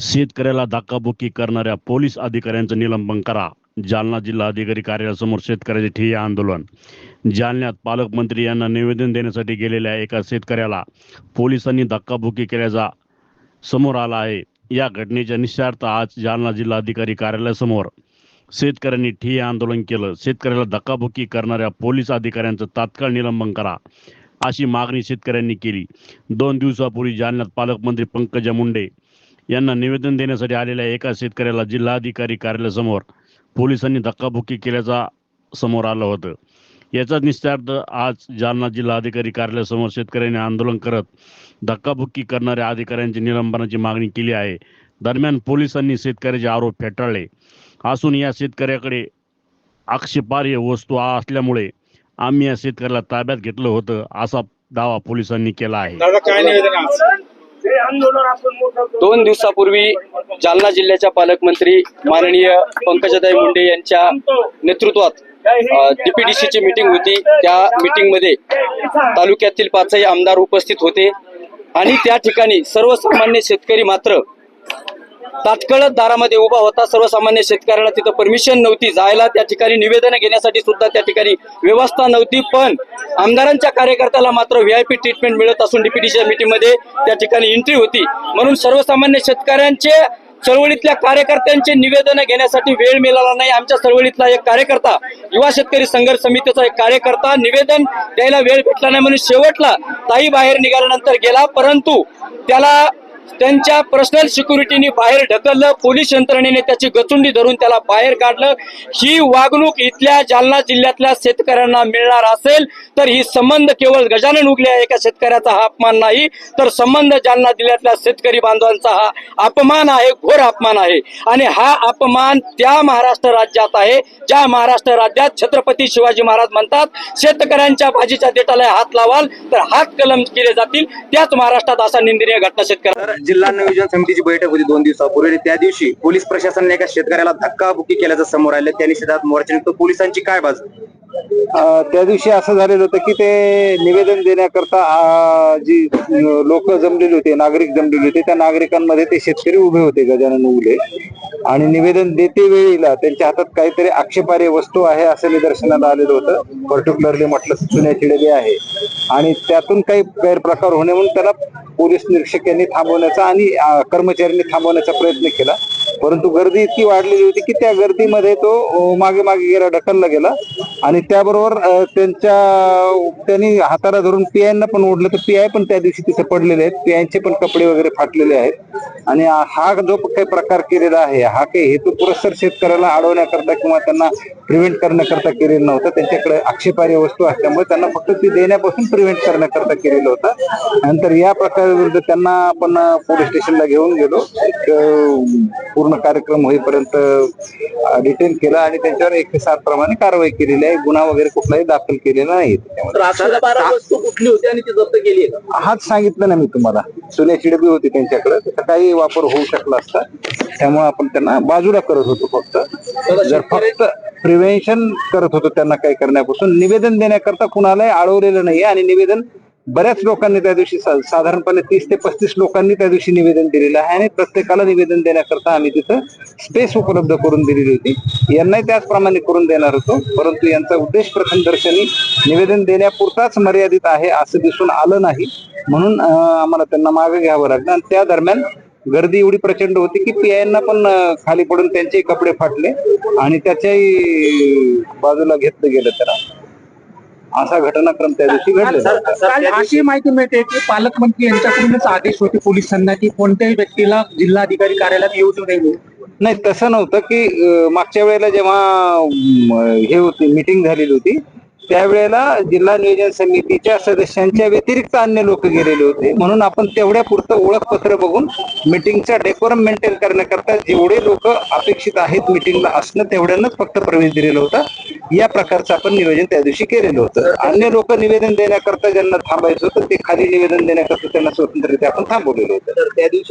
शेतकऱ्याला धक्काबुक्की करणाऱ्या पोलीस अधिकाऱ्यांचं निलंबन करा. जालना जिल्हा अधिकारी कार्यालयासमोर शेतकऱ्याचे ठिय्या आंदोलन. जालन्यात पालकमंत्री यांना निवेदन देण्यासाठी गेलेल्या एका शेतकऱ्याला पोलिसांनी धक्काबुक्की केल्याचा समोर आला आहे. या घटनेच्या निश्चार्थ आज जालना जिल्हा अधिकारी कार्यालयासमोर शेतकऱ्यांनी ठिय्या आंदोलन केलं. शेतकऱ्याला धक्काबुक्की करणाऱ्या पोलीस अधिकाऱ्यांचं तात्काळ निलंबन करा अशी मागणी शेतकऱ्यांनी केली. दोन दिवसापूर्वी जालन्यात पालकमंत्री पंकजा मुंडे यांना निवेदन देण्यासाठी आलेल्या एका शेतकऱ्याला जिल्हाधिकारी कार्यालयासमोर पोलिसांनी धक्काबुक्की केल्याचा समोर आलं होतं. याचा निश्चार्थ आज जालना जिल्हाधिकारी कार्यालयासमोर शेतकऱ्यांनी आंदोलन करत धक्काबुक्की करणाऱ्या अधिकाऱ्यांची निलंबनाची मागणी केली आहे. दरम्यान पोलिसांनी शेतकऱ्याचे आरोप फेटाळले. असून या शेतकऱ्याकडे आक्षेपार्ह वस्तू असल्यामुळे आम्ही या शेतकऱ्याला ताब्यात घेतलं होतं असा दावा पोलिसांनी केला आहे. दोन दिवसापूर्वी जालना जिल्ह्याच्या पालकमंत्री माननीय पंकजाताई मुंडे यांच्या नेतृत्वात डीपीडीसीची मीटिंग होती. त्या मीटिंगमध्ये तालुक्यातील पाचही आमदार उपस्थित होते. आणि त्या ठिकाणी सर्वसामान्य शेतकरी मात्र तात्काळच दारामध्ये उभा होता. सर्वसामान्य शेतकऱ्याला तिथं परमिशन नव्हती. जायला त्या ठिकाणी निवेदन घेण्यासाठी सुद्धा त्या ठिकाणी व्यवस्था नव्हती. पण आमदारांच्या कार्यकर्त्याला मात्र व्हीआयपी ट्रीटमेंट मिळत असून डीपीडीच्या मीटिंगमध्ये त्या ठिकाणी एंट्री होती. म्हणून सर्वसामान्य शेतकऱ्यांचे चळवळीतल्या कार्यकर्त्यांचे निवेदन घेण्यासाठी वेळ मिळाला नाही. आमच्या चळवळीतला एक कार्यकर्ता युवा शेतकरी संघर्ष समितीचा एक कार्यकर्ता निवेदन द्यायला वेळ भेटला नाही. म्हणून शेवटला ताई बाहेर निघाल्यानंतर गेला. परंतु त्याला त्यांच्या पर्सनल सिक्युरिटीने बाहेर ढकललं पोलीस यंत्रणेने त्याची गचुंडी धरून त्याला बाहेर काढलं. ही वागणूक इथल्या जालना जिल्ह्यातल्या शेतकऱ्यांना मिळणार असेल तर ही संबंध केवळ गजानन उगले एका शेतकऱ्याचा हा अपमान नाही तर संबंध जालना जिल्ह्यातल्या शेतकरी बांधवांचा हा अपमान आहे घोर अपमान आहे. आणि हा अपमान त्या महाराष्ट्र राज्यात आहे ज्या महाराष्ट्र राज्यात छत्रपती शिवाजी महाराज म्हणतात शेतकऱ्यांच्या भाजीच्या देठाला हात लावाल तर हात कलम केले जातील त्याच महाराष्ट्रात असा निंदनीय घटना शेतकऱ्या जिल्हा नियोजन समितीची बैठक होती दोन दिवसापूर्वी. त्या दिवशी पोलीस प्रशासनाने एका शेतकऱ्याला धक्काबुक्की केल्याचं समोर आलं. त्या निषेधात मोर्चा पोलिसांची काय बाजू? त्या दिवशी असं झालेलं होतं की ते निवेदन देण्याकरता जी लोक जमलेली होते नागरिक जमलेले होते त्या नागरिकांमध्ये ते शेतकरी उभे होते गजानन उगले. आणि निवेदन देते वेळेला त्यांच्या हातात काहीतरी आक्षेपार्ह वस्तू आहे असं निदर्शनाला आलेलं होतं. पर्टिक्युलरली म्हटलं चुन्या चिडले आहे. आणि त्यातून काही गैरप्रकार होणे म्हणून त्याला पोलीस निरीक्षक यांनी थांबवण्याचा आणि कर्मचाऱ्यांनी थांबवण्याचा प्रयत्न केला. परंतु गर्दी इतकी वाढलेली होती की त्या गर्दीमध्ये तो मागे मागे गेला ढकलला गेला. आणि त्याबरोबर त्यांच्या त्यांनी हाताला धरून पियांना पण ओढलं तर पियाय पण त्या दिवशी तिथे पडलेले आहेत. पियांचे पण कपडे वगैरे फाटलेले आहेत. आणि हा जो काही प्रकार केलेला आहे हा काही हेतू पुरस्तर शेतकऱ्याला अडवण्याकरता किंवा त्यांना प्रिव्हेंट करण्याकरता केलेला नव्हता. त्यांच्याकडे आक्षेपार्ह वस्तू असल्यामुळे त्यांना फक्त ती देण्यापासून प्रिव्हेंट करण्याकरता केलेलं होतं. नंतर या प्रकाराविरुद्ध त्यांना आपण पोलीस स्टेशनला घेऊन गेलो. पूर्ण पूर्ण कार्यक्रम होईपर्यंत डिटेल केला आणि त्यांच्यावर एकशे सात प्रमाणे कारवाई केलेली आहे. गुन्हा वगैरे कुठलाही दाखल केलेला नाही. कुठली होती आणि ती जप्त केली हाच सांगितलं ना मी तुम्हाला. सोन्याची डबी होती त्यांच्याकडे. त्याचा काही वापर होऊ शकला असता. त्यामुळे आपण त्यांना बाजूला करत होतो फक्त. जर फक्त प्रिव्हेन्शन करत होतो त्यांना काही करण्यापासून निवेदन देण्याकरता कुणालाही अडवलेलं नाही आणि निवेदन बऱ्याच लोकांनी त्या दिवशी साधारणपणे तीस ते पस्तीस लोकांनी त्या दिवशी निवेदन दिलेलं आहे आणि प्रत्येकाला निवेदन देण्याकरता आम्ही तिथं स्पेस उपलब्ध करून दिलेली होती. यांनाही त्याचप्रमाणे करून देणार होतो परंतु यांचा उद्देश प्रथमदर्शनी निवेदन देण्यापुरताच मर्यादित आहे असं दिसून आलं नाही. म्हणून आम्हाला त्यांना मागे घ्यावं लागलं आणि त्या दरम्यान गर्दी एवढी प्रचंड होती की पियांना पण खाली पडून त्यांचेही कपडे फाटले आणि त्याच्याही बाजूला घेतलं गेलं त्याला. असा घटनाक्रम त्या दिवशी घडलेला. काल अशी माहिती मिळते की पालकमंत्री यांच्याकडूनच आदेश होते पोलिसांना की कोणत्याही व्यक्तीला जिल्हाधिकारी कार्यालयात येऊ देऊ नये नाही तसं नव्हतं की मागच्या वेळेला जेव्हा हे होती मीटिंग झालेली होती त्यावेळेला जिल्हा नियोजन समितीच्या सदस्यांच्या व्यतिरिक्त अन्य लोक गेलेले होते म्हणून आपण तेवढ्या पुरतं ओळखपत्र बघून मिटिंगचा डेकोरम मेंटेन करण्याकरता जेवढे लोक अपेक्षित आहेत मिटिंगला असणं तेवढ्यानंच फक्त प्रवेश दिलेला होता. या प्रकारचं आपण नियोजन त्या दिवशी केलेलं होतं. अन्य लोक निवेदन देण्याकरता ज्यांना थांबायचं होतं ते खाली निवेदन देण्याकरता त्यांना स्वतंत्ररित्या आपण थांबवलेलं होतं. तर त्या दिवशी